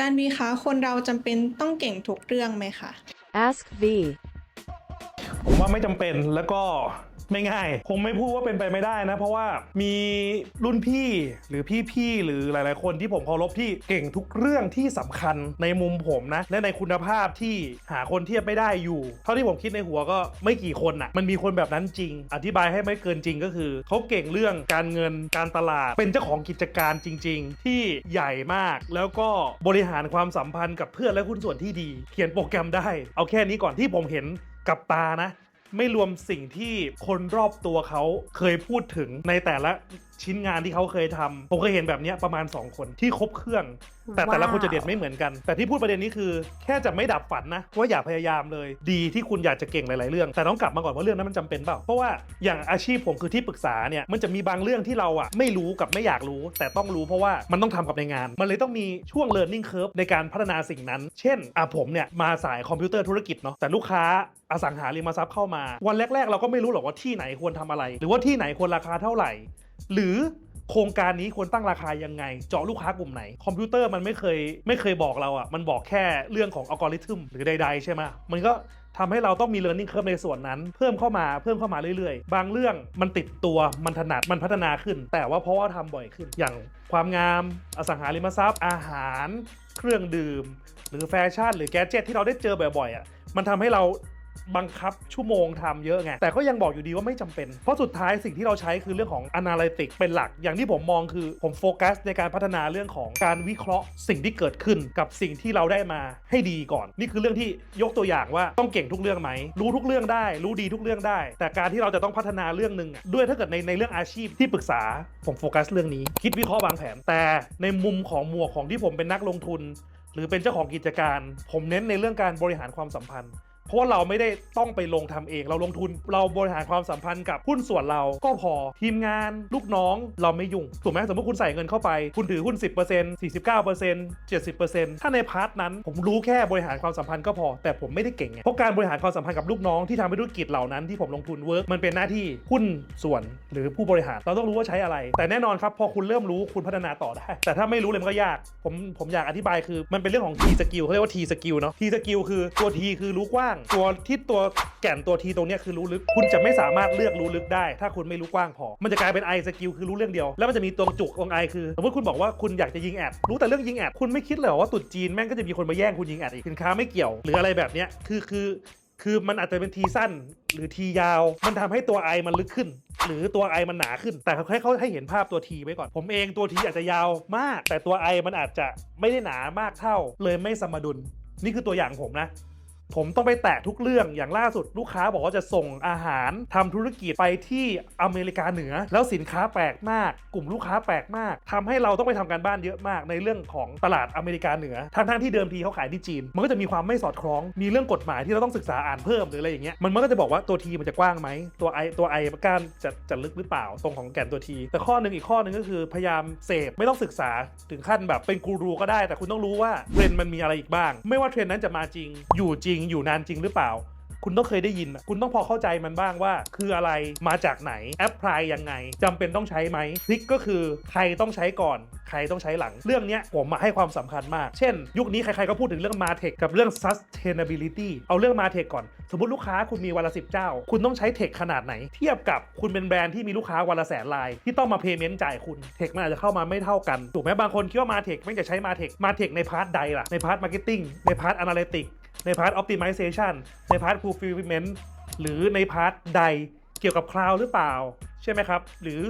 จารย์วีคะคนเราจำเป็นต้องเก่งทุกเรื่องไหมคะ Ask V. ผมว่าไม่จำเป็นแล้วก็ ไม่ง่าย คงไม่พูดว่าเป็นไปไม่ได้นะ เพราะว่ามีรุ่นพี่หรือพี่ๆหรือหลาย ๆ คนที่ผมเคารพที่เก่งทุกเรื่องที่สำคัญในมุมผมนะ และในคุณภาพที่หาคนเทียบไม่ได้อยู่ เท่าที่ผมคิดในหัวก็ไม่กี่คนน่ะมันมีคนแบบนั้นจริง อธิบายให้ไม่เกินจริงก็คือเขาเก่งเรื่องการเงินการตลาด เป็นเจ้าของกิจการจริง ๆ ที่ใหญ่มาก แล้วก็บริหารความสัมพันธ์กับเพื่อนและหุ้นส่วนที่ดี เขียนโปรแกรมได้ เอาแค่นี้ก่อนที่ผมเห็นกับตานะ ไม่รวมสิ่งที่คนรอบตัวเขาเคยพูดถึงในแต่ละ ชิ้นงานที่เขาเคยทำผมเคยเห็นแบบเนี้ยประมาณ 2 คนที่ครบเครื่อง แต่แต่ละคนจะเด็ดไม่เหมือนกัน แต่ที่พูดประเด็นนี้คือ แค่จะไม่ดับฝันนะว่าอย่าพยายามเลย ดีที่คุณอยากจะเก่งหลายๆเรื่อง แต่ต้องกลับมาก่อนว่าเรื่องนั้นมันจำเป็นเปล่าเพราะว่าอย่างอาชีพผมคือที่ปรึกษาเนี่ยมันจะมีบางเรื่องที่เราอะไม่รู้กับไม่อยากรู้ แต่ต้องรู้เพราะว่ามันต้องทำกับในงาน มันเลยต้องมีช่วง learning curve ในการพัฒนาสิ่งนั้น เช่นอะผมเนี่ยมาสายคอมพิวเตอร์ธุรกิจเนาะแต่ลูกค้าอสังหาริมทรัพย์เข้ามา วันแรก ๆ เราก็ไม่รู้หรอกว่าที่ไหนควรทำอะไร หรือว่าที่ไหนควรราคาเท่าไหร่ หรือโครงการนี้ควรตั้งราคายังไง เจาะลูกค้ากลุ่มไหน คอมพิวเตอร์มันไม่เคยไม่เคยบอกเราอะ่ะ มันบอกแค่เรื่องของอัลกอริทึมหรือใด ๆ ใช่ไหมมันก็ทำให้เราต้องมี learning curve ในส่วนนั้น เพิ่มเข้ามาเพิ่มเข้ามาเรื่อยๆ บางเรื่องมันติดตัวมันถนัดมันพัฒนาขึ้น แต่ว่าเพราะว่าทำบ่อยขึ้น อย่างความงามอสังหาริมทรัพย์ อาหาร เครื่องดื่ม หรือแฟชั่น หรือแกดเจิตที่เราได้เจอบ่อยๆอะมันทำให้เรา บังคับชั่วโมงทำเยอะไง แต่ก็ยังบอกอยู่ดีว่าไม่จำเป็น เพราะสุดท้ายสิ่งที่เราใช้คือเรื่องของ Analytics เป็นหลัก อย่างที่ผมมองคือผมโฟกัสในการพัฒนาเรื่องของการวิเคราะห์ สิ่งที่เกิดขึ้นกับสิ่งที่เราได้มาให้ดีก่อน นี่คือเรื่องที่ยกตัวอย่างว่าต้องเก่งทุกเรื่องไหม รู้ทุกเรื่องได้ รู้ดีทุกเรื่องได้ แต่การที่เราจะต้องพัฒนาเรื่องหนึ่งด้วยถ้าเกิดในในเรื่องอาชีพที่ปรึกษาผมโฟกัสเรื่องนี้ คิดวิเคราะห์วางแผน แต่ในมุมของหมวกของที่ผมเป็นนักลงทุน หรือเป็นเจ้าของกิจการ ผมเน้นในเรื่องการบริหารความสัมพันธ์ เพราะว่าเราไม่ได้ต้องไปลงทำเอง เราลงทุนเราบริหารความสัมพันธ์กับหุ้นส่วนเราก็พอทีมงานลูกน้องเราไม่ยุ่งถูกไหมสมมติคุณใส่เงินเข้าไป คุณถือหุ้น 10% 49% 70%ถ้าในพาร์ทนั้น ผมรู้แค่บริหารความสัมพันธ์ก็พอ แต่ผมไม่ได้เก่งไงเพราะการบริหารความสัมพันธ์กับลูกน้องที่ทำให้ธุรกิจเหล่านั้นที่ผมลงทุนเวิร์กมันเป็นหน้าที่หุ้นส่วนหรือผู้บริหารเราต้องรู้ว่าใช้อะไร แต่แน่นอนครับพอคุณเริ่มรู้คุณพัฒนาต่อได้ แต่ถ้าไม่รู้เลยมันก็ยาก ผมผมอยากอธิบายคือมันเป็นเรื่องของ T skill เขาเรียกว่า T skill เนาะ T skill คือตัว T คือรู้กว้างตัวที่ตัวแก่นตัว T ตรงเนี้ยคือรู้ลึก คุณจะไม่สามารถเลือกรู้ลึกได้ ถ้าคุณไม่รู้กว้างพอ มันจะกลายเป็น I skill คือรู้เรื่องเดียว แล้วมันจะมีตัวจุกตรง I คือสมมติคุณบอกว่าคุณอยากจะยิงแอดรู้แต่เรื่องยิงแอดคุณไม่คิดเลยเหรอว่าตุดจีนแม่งก็จะมีคนมาแย่งคุณยิงแอดอีกสินค้าไม่เกี่ยวหรืออะไรแบบเนี้ยคือคือคือมันอาจจะเป็นทีสั้นหรือทียาว มันทำให้ตัวไอมันลึกขึ้น หรือตัวไอมันหนาขึ้น แต่ให้เขาให้เห็นภาพตัวทีไว้ก่อน ผมเองตัวทีอาจจะยาวมาก แต่ตัวไอมันอาจจะไม่ได้หนามากเท่า เลยไม่สมดุล นี่คือตัวอย่างผมนะ ผมต้องไปแตะทุกเรื่องอย่างล่าสุดลูกค้าบอกว่าจะส่งอาหารทำธุรกิจไปที่อเมริกาเหนือ แล้วสินค้าแปลกมาก กลุ่มลูกค้าแปลกมากทำให้เราต้องไปทำการบ้านเยอะมากในเรื่องของตลาดอเมริกาเหนือทั้งๆที่เดิมทีเขาขายที่จีน มันก็จะมีความไม่สอดคล้องมีเรื่องกฎหมายที่เราต้องศึกษาอ่านเพิ่มหรืออะไรอย่างเงี้ยมันมันก็จะบอกว่าตัวทีมันจะกว้างไหมตัวไอตัวไอการจะจะลึกหรือเปล่าตรงของแก่นตัวทีแต่ข้อหนึ่งอีกข้อหนึ่งก็คือพยายามเสพไม่ต้องศึกษาถึงขั้นแบบเป็นกูรูก็ได้ แต่คุณต้องรู้ว่าเทรนด์มันมีอะไรอีกบ้าง ไม่ว่าเทรนด์นั้นจะมาจริงอยู่จริงอยู่นานจริงหรือเปล่า คุณต้องเคยได้ยิน คุณต้องพอเข้าใจมันบ้างว่า คืออะไรมาจากไหนแอปพลายยังไงจำเป็นต้องใช้ไหมทริกก็คือใครต้องใช้ก่อน ใครต้องใช้หลัง เรื่องนี้ผมมาให้ความสำคัญมาก เช่น ยุคนี้ใครๆก็พูดถึงเรื่อง Martech กับเรื่อง sustainability เอาเรื่อง Martech ก่อน สมมติลูกค้าคุณมีวันละสิบเจ้า คุณต้องใช้เทคขนาดไหน เทียบกับคุณเป็นแบรนด์ที่มีลูกค้าวันละแสนราย ที่ต้องมาเพย์เมนต์จ่ายคุณเทคมันอาจจะเข้ามาไม่เท่ากันถูกไหมบางคนคิดว่า Martech ไม่จะใช้ Martech Martech ในพาร์ทใดล่ะในพาร์ท Marketing ในพาร์ท Analytics ในพาร์ท Optimization ในพาร์ท Fulfillment หรือในพาร์ทใดเกี่ยวกับคลาวหรือเปล่า ใช่ไหมครับ หรือ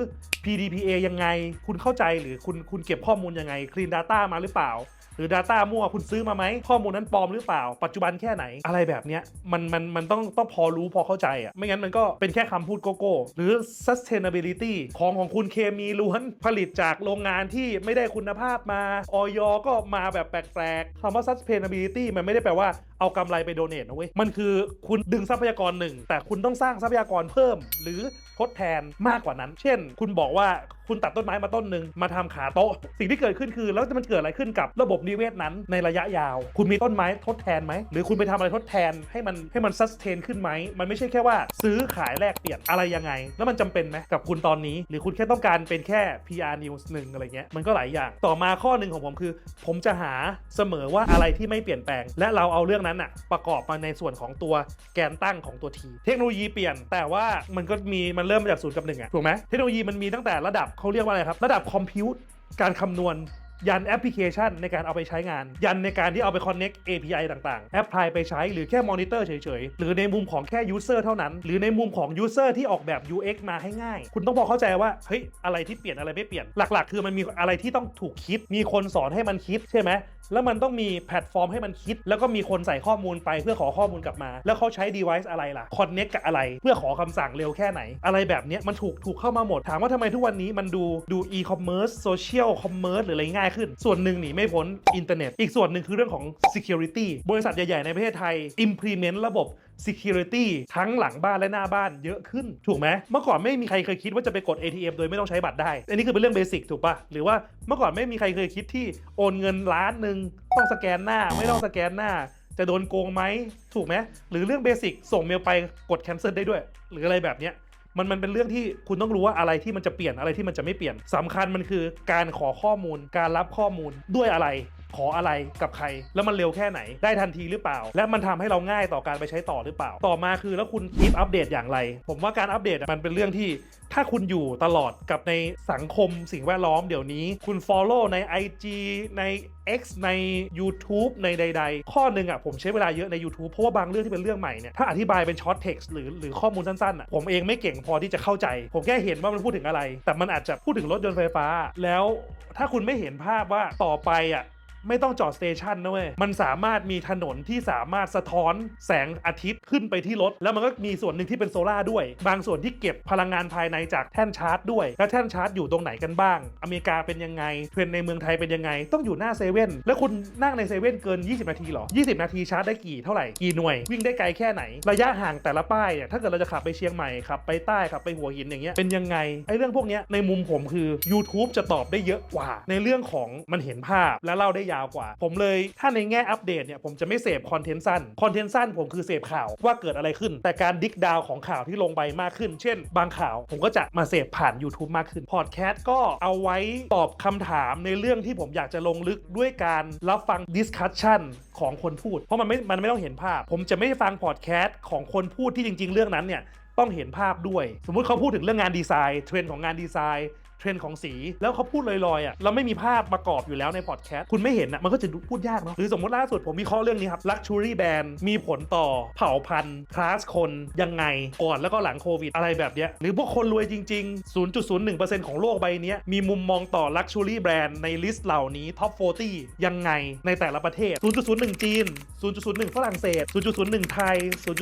PDPA ยังไงคุณเข้าใจหรือคุณคุณเก็บข้อมูลยังไง Clean Data มาหรือเปล่า หรือ Data มั่วคุณซื้อมาไหม ข้อมูลนั้นปลอมหรือเปล่า ปัจจุบันแค่ไหนอะไรแบบเนี้ยมันมันมันต้องต้องพอรู้พอเข้าใจอะ่ะไม่งั้นมันก็เป็นแค่คำพูดโกโก้ หรือ sustainability ของของคุณเคมีล้วนผลิตจากโรงงานที่ไม่ได้คุณภาพมาออยก็มาแบบแปลกๆคำว่า sustainability มันไม่ได้แปลว่า เอากำไรไปโดเนทนะเว้ย มันคือคุณดึงทรัพยากรหนึ่ง แต่คุณต้องสร้างทรัพยากรเพิ่ม หรือทดแทนมากกว่านั้น เช่น คุณบอกว่าคุณตัดต้นไม้มาต้นหนึ่งมาทำขาโต๊ะ สิ่งที่เกิดขึ้นคือ แล้วมันเกิดอะไรขึ้นกับระบบนิเวศนั้นในระยะยาว คุณมีต้นไม้ทดแทนไหม หรือคุณไปทำอะไรทดแทนให้มันให้มันซัสเทนขึ้นไหม มันไม่ใช่แค่ว่า ซื้อขายแลกเปลี่ยนอะไรยังไง แล้วมันจำเป็นไหมกับคุณตอนนี้ หรือคุณแค่ต้องการเป็นแค่ PR news หนึ่งอะไรเงี้ย มันก็หลายอย่าง ต่อมาข้อหนึ่งของผมคือ ผมจะหาเสมอว่าอะไรที่ไม่เปลี่ยนแปลง และเราเอาเรื่องนั้นอะประกอบมาในส่วนของตัวแกนตั้งของตัวที เทคโนโลยีเปลี่ยนแต่ว่ามันก็มีมันเริ่มมาจากศูนย์กับหนึ่งอะถูกไหมเทคโนโลยีมันมีตั้งแต่ระดับเขาเรียกว่าอะไรครับ ระดับคอมพิวต์การคำนวณ ยันแอปพลิเคชันในการเอาไปใช้งาน ยันในการที่เอาไป connect API ต่างๆ แอปพลายไปใช้หรือแค่มอนิเตอร์เฉยๆ หรือในมุมของแค่ user เท่านั้น หรือในมุมของ user ที่ออกแบบ UX มาให้ง่าย คุณต้องพอเข้าใจว่าเฮ้ยอะไรที่เปลี่ยนอะไรไม่เปลี่ยนหลัก ๆ คือมันมีอะไรที่ต้องถูกคิด มีคนสอนให้มันคิดใช่ไหมแล้วมันต้องมีแพลตฟอร์มให้มันคิด แล้วก็มีคนใส่ข้อมูลไปเพื่อขอข้อมูลกลับมา แล้วเขาใช้ device อะไรล่ะ connect กับอะไร เพื่อขอคำสั่งเร็วแค่ไหน อะไรแบบนี้มันถูกถูกเข้ามาหมด ถามว่าทำไมทุกวันนี้มันดูดู e-commerce social commerce หรืออะไรง่ายขึ้น ส่วนหนึ่งหนีไม่พ้นอินเทอร์เน็ต อีกส่วนหนึ่งคือเรื่องของ security บริษัทใหญ่ ๆ ในประเทศไทย implement ระบบ security ทั้งหลังบ้านและหน้าบ้านเยอะขึ้น ถูกไหม เมื่อก่อนไม่มีใครเคยคิดว่าจะไปกด ATM โดยไม่ต้องใช้บัตรได้ อันนี้คือเป็นเรื่องเบสิกถูกปะหรือว่าเมื่อก่อนไม่มีใครเคยคิดที่โอนเงินล้านหนึ่งต้องสแกนหน้า ไม่ต้องสแกนหน้า จะโดนโกงไหมถูกไหมหรือเรื่องเบสิกส่งเมลไปกด cancel ได้ด้วย หรืออะไรแบบเนี้ย มันมันเป็นเรื่องที่คุณต้องรู้ว่าอะไรที่มันจะเปลี่ยนอะไรที่มันจะไม่เปลี่ยนสำคัญมันคือการขอข้อมูลการรับข้อมูลด้วยอะไร ขออะไรกับใคร แล้วมันเร็วแค่ไหนได้ทันทีหรือเปล่า และมันทำให้เราง่ายต่อการไปใช้ต่อหรือเปล่า ต่อมาคือแล้วคุณคีปอัปเดตอย่างไร ผมว่าการอัปเดตมันเป็นเรื่องที่ถ้าคุณอยู่ตลอดกับในสังคมสิ่งแวดล้อมเดี๋ยวนี้ คุณ Follow ใน IG ใน X ใน YouTube ในใด ๆ ข้อหนึ่งอะผมใช้เวลาเยอะใน YouTube เพราะว่าบางเรื่องที่เป็นเรื่องใหม่เนี่ยถ้าอธิบายเป็นช็อตเท็กซ์หรือหรือข้อมูลสั้นๆอะผมเองไม่เก่งพอที่จะเข้าใจ ผมแค่เห็นว่ามันพูดถึงอะไร แต่มันอาจจะพูดถึงรถยนต์ไฟฟ้า แล้วถ้าคุณไม่เห็นภาพว่าต่อไปอะ ไม่ต้องจอดสเตชันนะเว้ยมันสามารถมีถนนที่สามารถสะท้อนแสงอาทิตย์ขึ้นไปที่รถ แล้วมันก็มีส่วนหนึ่งที่เป็นโซลาร์ด้วย บางส่วนที่เก็บพลังงานภายในจากแท่นชาร์จด้วย แล้วแท่นชาร์จอยู่ตรงไหนกันบ้าง อเมริกาเป็นยังไง เทรนในเมืองไทยเป็นยังไง ต้องอยู่หน้าเซเว่นแล้วคุณนั่งในเซเว่นเกิน 20 นาทีหรอ 20 นาทีชาร์จได้กี่เท่าไหร่ กี่หน่วย วิ่งได้ไกลแค่ไหน ระยะห่างแต่ละป้ายเนี่ยถ้าเกิดเราจะขับไปเชียงใหม่ขับไปใต้ขับไปหัวหินอย่างเงี้ยเป็นยังไงไอ้เรื่องพวกเนี้ยในมุมผมคือ YouTube จะตอบได้เยอะกว่า ในเรื่องของมันเห็นภาพและเล่าได้ยาวกว่า ผมเลยถ้าในแง่อัปเดตเนี่ยผมจะไม่เสพคอนเทนต์สั้นคอนเทนต์สั้นผมคือเสพข่าวว่าเกิดอะไรขึ้น แต่การดิกดาวของข่าวที่ลงไปมากขึ้น เช่น บางข่าว ผมก็จะมาเสพผ่าน YouTube มากขึ้นพอดแคสต์ก็เอาไว้ตอบคำถามในเรื่องที่ผมอยากจะลงลึกด้วยการรับฟังดิสคัชชันของคนพูด เพราะมันไม่มันไม่ต้องเห็นภาพ ผมจะไม่ฟังพอดแคสต์ของคนพูดที่จริง ๆ เรื่องนั้นเนี่ยต้องเห็นภาพด้วย สมมุติเขาพูดถึงเรื่องงานดีไซน์เทรนด์ของงานดีไซน์ เทรนด์ของสี แล้วเขาพูดลอยๆอะเราไม่มีภาพประกอบอยู่แล้วในพอดแคสต์คุณไม่เห็นอะมันก็จะพูดยากเนาะหรือสมมติล่าสุดผมมีข้อเรื่องนี้ครับ Luxury Band มีผลต่อเผ่าพันธุ์คลาสคนยังไงก่อนแล้วก็หลังโควิดอะไรแบบเนี้ยหรือพวกคนรวยจริง ๆ 0.01%ของโลกใบนี้มีมุมมองต่อ Luxury Brand ในลิสต์เหล่านี้ Top 40 ยังไงในแต่ละประเทศ 0.01 จีน 0.01 ฝรั่งเศส 0.01 ไทย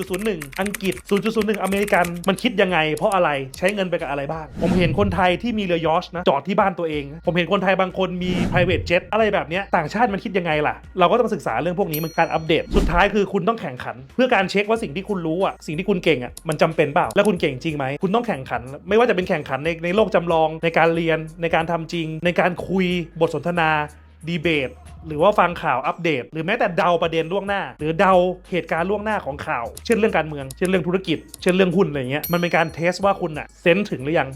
0.01 อังกฤษ 0.01 อเมริกัน มันคิดยังไง เพราะอะไรใช้เงินไปกับอะไรบ้าง ผมเห็นคนไทยที่มีเรือยอชนะจอดที่บ้านตัวเอง ผมเห็นคนไทยบางคนมี private jet อะไรแบบเนี้ยต่างชาติมันคิดยังไงล่ะ เราก็ต้องศึกษาเรื่องพวกนี้มันการอัปเดต สุดท้ายคือคุณต้องแข่งขัน เพื่อการเช็คว่าสิ่งที่คุณรู้อะสิ่งที่คุณเก่งอะมันจำเป็นเปล่า แล้วคุณเก่งจริงไหมคุณต้องแข่งขัน ไม่ว่าจะเป็นแข่งขันในในโลกจำลองในการเรียนในการทำจริง ในการคุยบทสนทนาดีเบตหรือว่าฟังข่าวอัปเดต หรือแม้แต่เดาประเด็นล่วงหน้า หรือเดาเหตุการณ์ล่วงหน้าของข่าว เช่นเรื่องการเมือง เช่นเรื่องธุรกิจ เช่นเรื่องหุ้นอะไรเงี้ยมันเป็นการเทสว่าคุณอะเซนถึงหรือยัง